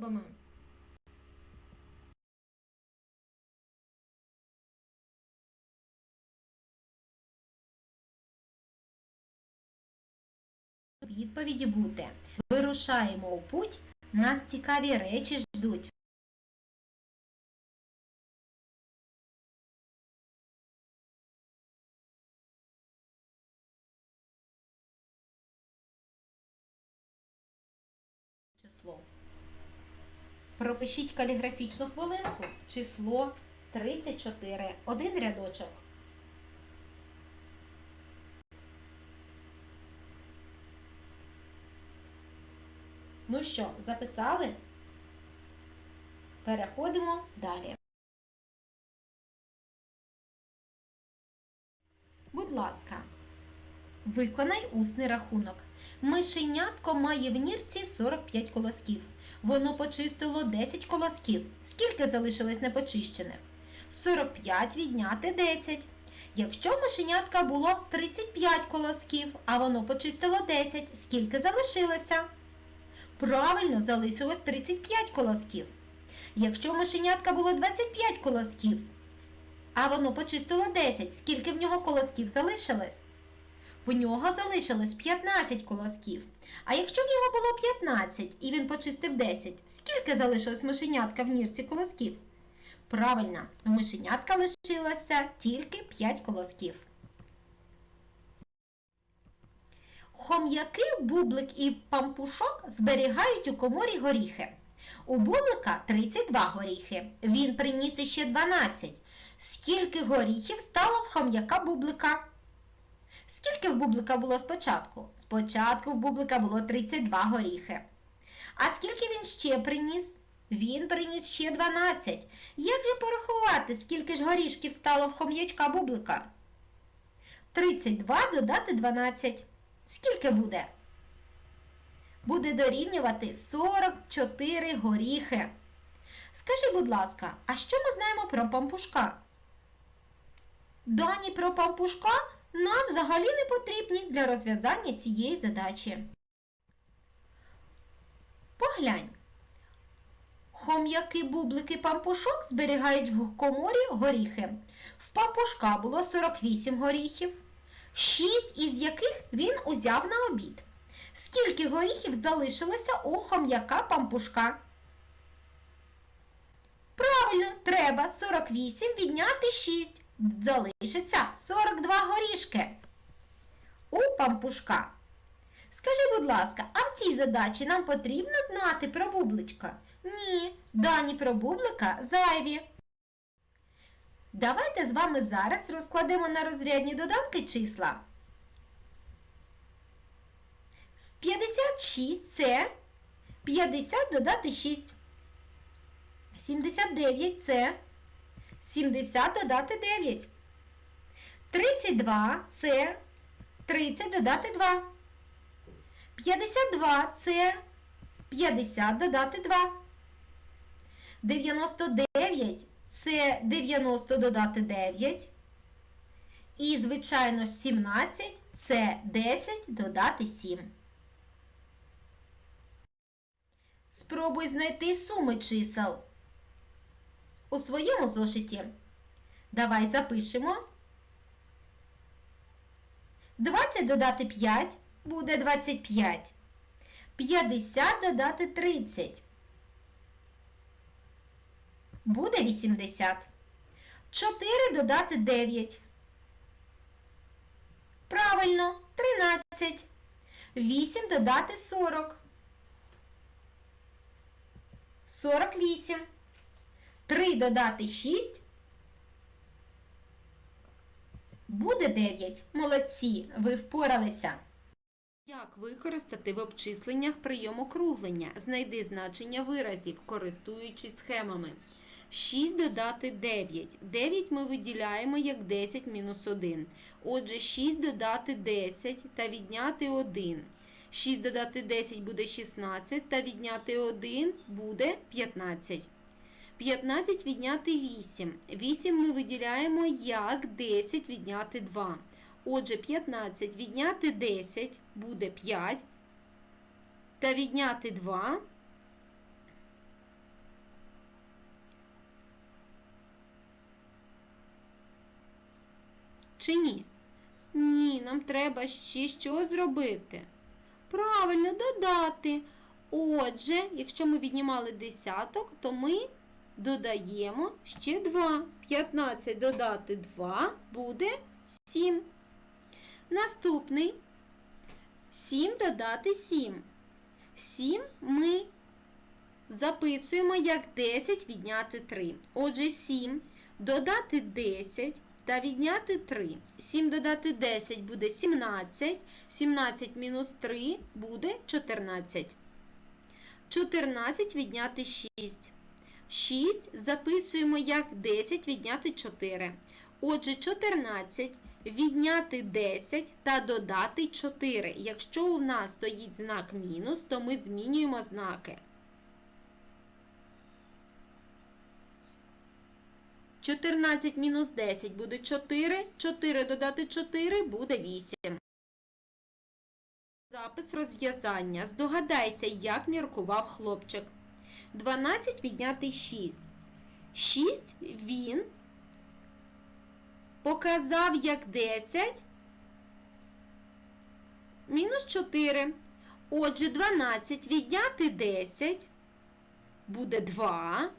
способами. Відповіді буде. Вирушаємо у путь, нас цікаві речі ждуть. Пропишіть каліграфічну хвилинку. Число 34. Один рядочок. Ну що, записали? Переходимо далі. Будь ласка, виконай усний рахунок. Мишенятко має в нірці 45 колосків. Воно почистило 10 колосків. Скільки залишилось непочищених? 45 відняти 10. Якщо в мишенятка було 35 колосків, а воно почистило 10, скільки залишилося? Правильно, залишилось 35 колосків. Якщо в мишенятка було 25 колосків, а воно почистило 10, скільки в нього колосків залишилось? В нього залишилось 15 колосків. А якщо в нього було 15 і він почистив 10, скільки залишилось мишенятка в нірці колосків? Правильно, в мишенятка лишилося тільки 5 колосків. Хом'яки, бублик і пампушок зберігають у коморі горіхи. У бублика 32 горіхи. Він приніс іще 12. Скільки горіхів стало в хом'яка бублика? Скільки в бублика було спочатку? Спочатку в бублика було 32 горіхи. А скільки він ще приніс? Він приніс ще 12. Як же порахувати, скільки ж горішків стало в хом'ячка бублика? 32 додати 12. Скільки буде? Буде дорівнювати 44 горіхи. Скажи, будь ласка, а що ми знаємо про пампушка? Дані про пампушка нам взагалі не потрібні для розв'язання цієї задачі. Поглянь. Хом'яки, бублики, пампушок зберігають в коморі горіхи. В пампушка було 48 горіхів, 6 із яких він узяв на обід. Скільки горіхів залишилося у хом'яка пампушка? Правильно, треба 48 відняти 6. Залишиться 42 горішки. У пампушка. Скажи, будь ласка, а в цій задачі нам потрібно знати про бубличка? Ні, дані про бублика зайві. Давайте з вами зараз розкладемо на розрядні доданки числа. 56 це 50 додати 6. 79 це 70 додати 9. 32 це 30 додати 2. 52 це 50 додати 2. 99 це 90 додати 9. І, звичайно 17 це 10 додати 7. Спробуй знайти суми чисел у своєму зошиті. Давай запишемо. 20 додати 5 буде 25. 50 додати 30. Буде 80. 4 додати 9. Правильно, 13. 8 додати 40. 48. 3 додати 6. Буде 9. Молодці, ви впоралися. Як використати в обчисленнях прийом округлення? Знайди значення виразів, користуючись схемами. 6 додати 9. 9 ми виділяємо як 10 мінус 1. Отже, 6 додати 10 та відняти 1. 6 додати 10 буде 16 та відняти 1 буде 15. 15 відняти 8. 8 ми виділяємо як 10 відняти 2. Отже, 15 відняти 10 буде 5. Та відняти 2. Чи ні? Ні, нам треба ще що зробити. Правильно, додати. Отже, якщо ми віднімали десяток, то ми додаємо ще 2. 15 додати 2 буде 7. Наступний 7 додати 7. 7 ми записуємо як 10 відняти 3. Отже, 7 додати 10 та відняти 3. 7 додати 10 буде 17. 17 мінус 3 буде 14. 14 відняти 6. 6 записуємо як 10 відняти 4. Отже, 14 відняти 10 та додати 4. Якщо у нас стоїть знак мінус, то ми змінюємо знаки. 14 мінус 10 буде 4. 4 додати 4 буде 8. Запис розв'язання. Здогадайся, як міркував хлопчик. 12 відняти 6. 6 він показав як 10 мінус 4. Отже, 12 відняти 10 буде 2.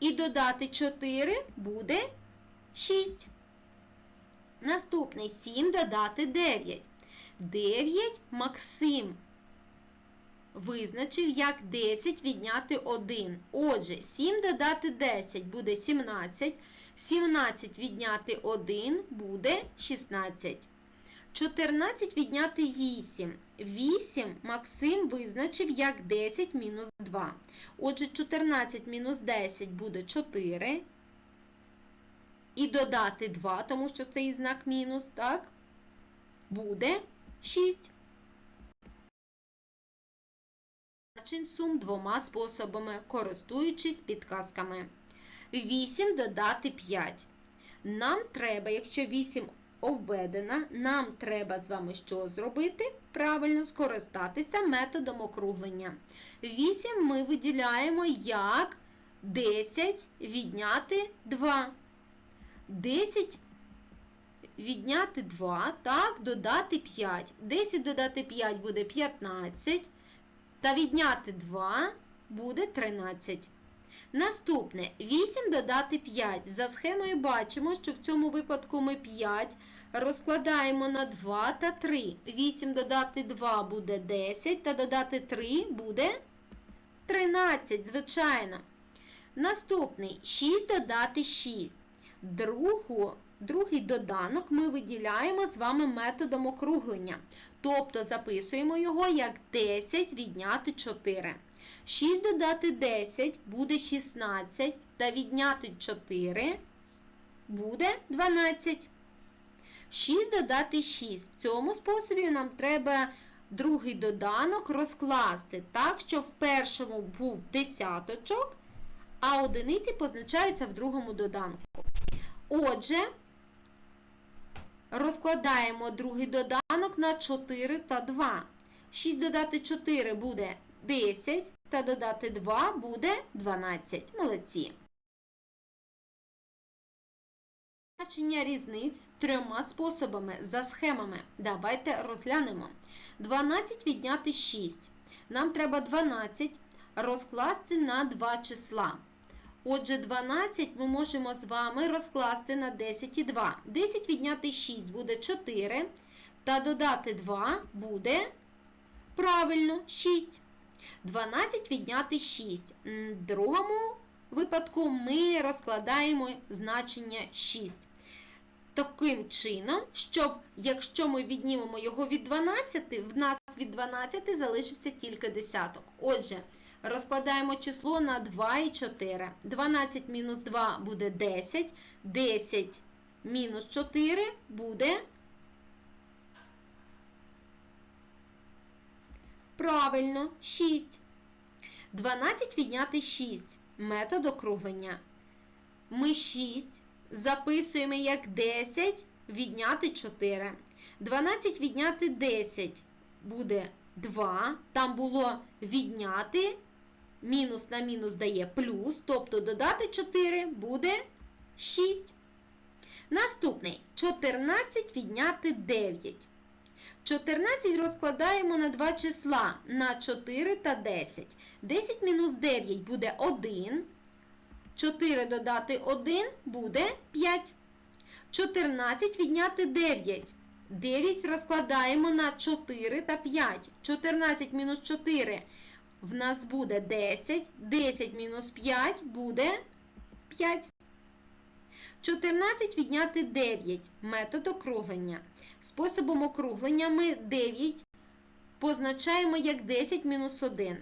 І додати 4 буде 6. Наступний 7 додати 9. 9 Максим визначив як 10 відняти 1. Отже, 7 додати 10 буде 17. 17 відняти 1 буде 16. 14 відняти 8. 8 Максим визначив як 10 мінус 2. Отже, 14 мінус 10 буде 4. І додати 2, тому що це і знак мінус, так? Буде 6. Сум двома способами, користуючись підказками. 8 додати 5. Нам треба, якщо 8 обведена, нам треба з вами що зробити? Правильно скористатися методом округлення. 8 ми виділяємо як 10 відняти 2. 10 відняти 2, так, додати 5. 10 додати 5 буде 15. Та відняти 2 буде 13. Наступне 8 додати 5. За схемою бачимо, що в цьому випадку ми 5 розкладаємо на 2 та 3. 8 додати 2 буде 10, та додати 3 буде 13, звичайно. Наступний 6 додати 6. Другу, другий доданок ми виділяємо з вами методом округлення. Тобто записуємо його як 10 відняти 4. 6 додати 10 буде 16, та відняти 4 буде 12. 6 додати 6. В цьому способі нам треба другий доданок розкласти так, щоб в першому був десяточок, а одиниці позначаються в другому доданку. Отже, розкладаємо другий доданок на 4 та 2. 6 додати 4 буде 10, та додати 2 буде 12. Молодці. Значення різниць трьома способами за схемами. Давайте розглянемо. 12 відняти 6. Нам треба 12 розкласти на два числа. Отже, 12 ми можемо з вами розкласти на 10 і 2. 10 відняти 6 буде 4. Та додати 2 буде правильно 6. 12 відняти 6. В другому випадку ми розкладаємо значення 6. Таким чином, щоб, якщо ми віднімемо його від 12, в нас від 12 залишився тільки десяток. Отже, розкладаємо число на 2 і 4. 12 мінус 2 буде 10. 10 мінус 4 буде. Правильно, 6. 12 відняти 6. Метод округлення. Ми 6 записуємо як 10 відняти 4. 12 відняти 10 буде 2. Там було відняти. Мінус на мінус дає плюс, тобто додати 4 буде 6. Наступний 14 відняти 9. 14 розкладаємо на два числа на 4 та 10. 10 мінус 9 буде 1. 4 додати 1 буде 5. 14 відняти 9. 9 розкладаємо на 4 та 5. 14 мінус 4 в нас буде 10. 10 мінус 5 буде 5. 14 відняти 9. Метод округлення. Способом округлення ми 9 позначаємо як 10 мінус 1.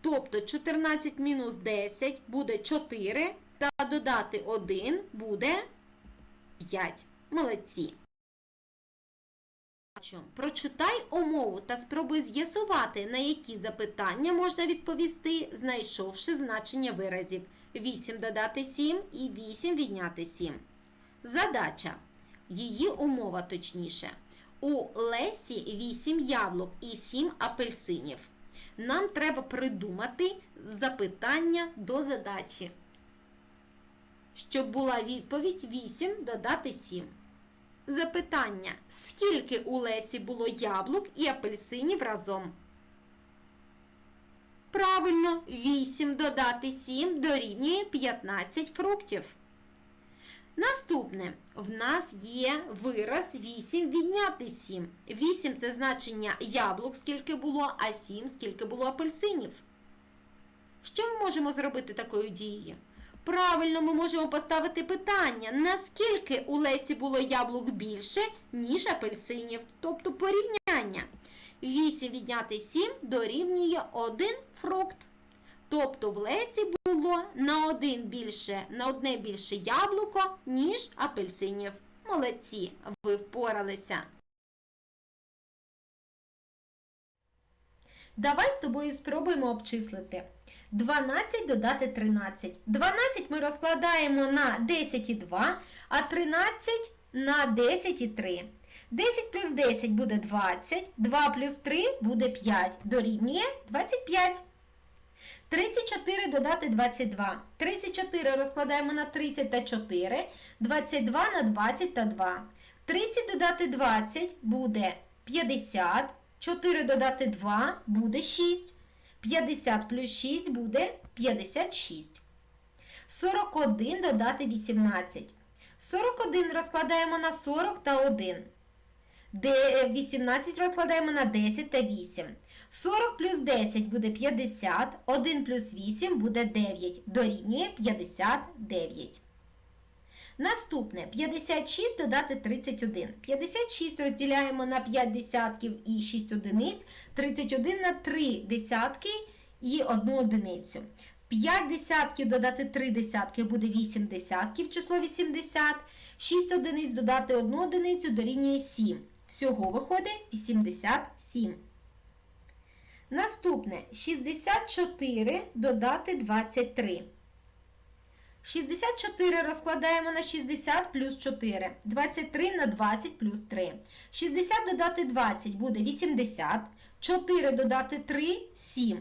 Тобто 14 мінус 10 буде 4, та додати 1 буде 5. Молодці. Прочитай умову та спробуй з'ясувати, на які запитання можна відповісти, знайшовши значення виразів. 8 додати 7 і 8 відняти 7. Задача. Її умова точніше. У Лесі 8 яблук і 7 апельсинів. Нам треба придумати запитання до задачі. Щоб була відповідь 8 додати 7. Запитання. Скільки у Лесі було яблук і апельсинів разом? Правильно, 8 додати 7 дорівнює 15 фруктів. Наступне. В нас є вираз 8 відняти 7. 8 це значення яблук, скільки було, а 7 скільки було апельсинів. Що ми можемо зробити такою дією? Правильно, ми можемо поставити питання, наскільки у Лесі було яблук більше, ніж апельсинів, тобто порівняння. 8 відняти 7 дорівнює 1 фрукт. Тобто в Лесі було на один більше, на одне більше яблуко, ніж апельсинів. Молодці, ви впоралися. Давай з тобою спробуємо обчислити. 12 додати 13. 12 ми розкладаємо на 10 і 2, а 13 на 10 і 3. 10 плюс 10 буде 20, 2 плюс 3 буде 5, дорівнює 25. 34 додати 22. 34 розкладаємо на 30 та 4, 22 на 20 та 2. 30 додати 20 буде 50, 4 додати 2 буде 6. 50 плюс 6 буде 56. 41 додати 18. 41 розкладаємо на 40 та 1. 18 розкладаємо на 10 та 8. 40 плюс 10 буде 50, 1 плюс 8 буде 9, дорівнює 59. Наступне 56 додати 31. 56 розділяємо на 5 десятків і 6 одиниць, 31 на 3 десятки і 1 одиницю. 5 десятків додати 3 десятки буде 8 десятків, число 80. 6 одиниць додати 1 одиницю дорівнює 7. Всього виходить 87. Наступне 64 додати 23. 64 розкладаємо на 60 плюс 4. 23 на 20 плюс 3. 60 додати 20 буде 80. 4 додати 3 7.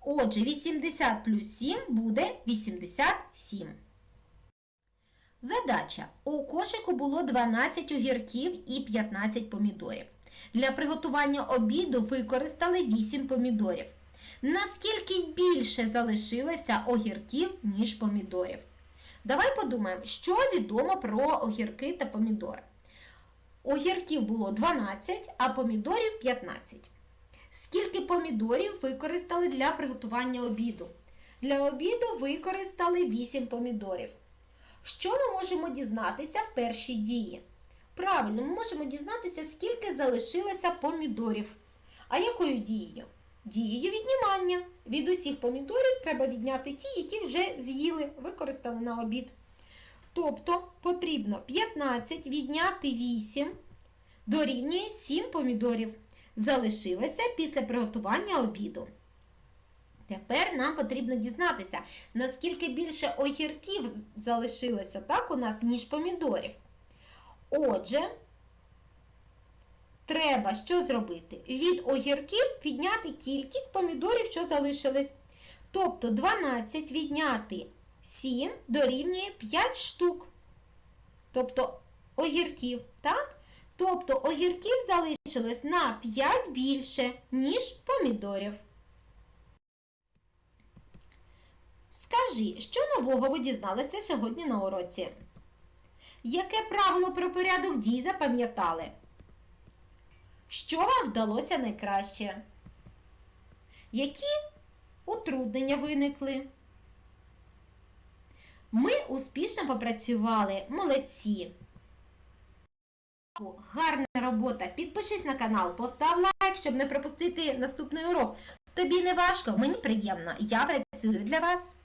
Отже, 80 плюс 7 буде 87. Задача. У кошику було 12 огірків і 15 помідорів. Для приготування обіду використали 8 помідорів. Наскільки більше залишилося огірків, ніж помідорів? Давай подумаємо, що відомо про огірки та помідори. Огірків було 12, а помідорів 15. Скільки помідорів використали для приготування обіду? Для обіду використали 8 помідорів. Що ми можемо дізнатися в першій дії? Правильно, ми можемо дізнатися, скільки залишилося помідорів. А якою дією? Дією віднімання. Від усіх помідорів треба відняти ті, які вже з'їли, використали на обід. Тобто потрібно 15 відняти 8 дорівнює 7 помідорів. Залишилося після приготування обіду. Тепер нам потрібно дізнатися, наскільки більше огірків залишилося так у нас, ніж помідорів. Отже, треба що зробити? Від огірків відняти кількість помідорів, що залишились. Тобто 12 відняти 7 дорівнює 5 штук. Тобто огірків, так? Тобто огірків залишилось на 5 більше, ніж помідорів. Скажи, що нового ви дізналися сьогодні на уроці? Яке правило про порядок дій запам'ятали? Що вам вдалося найкраще? Які утруднення виникли? Ми успішно попрацювали. Молодці! Гарна робота! Підпишись на канал, постав лайк, щоб не пропустити наступний урок. Тобі не важко, мені приємно. Я працюю для вас.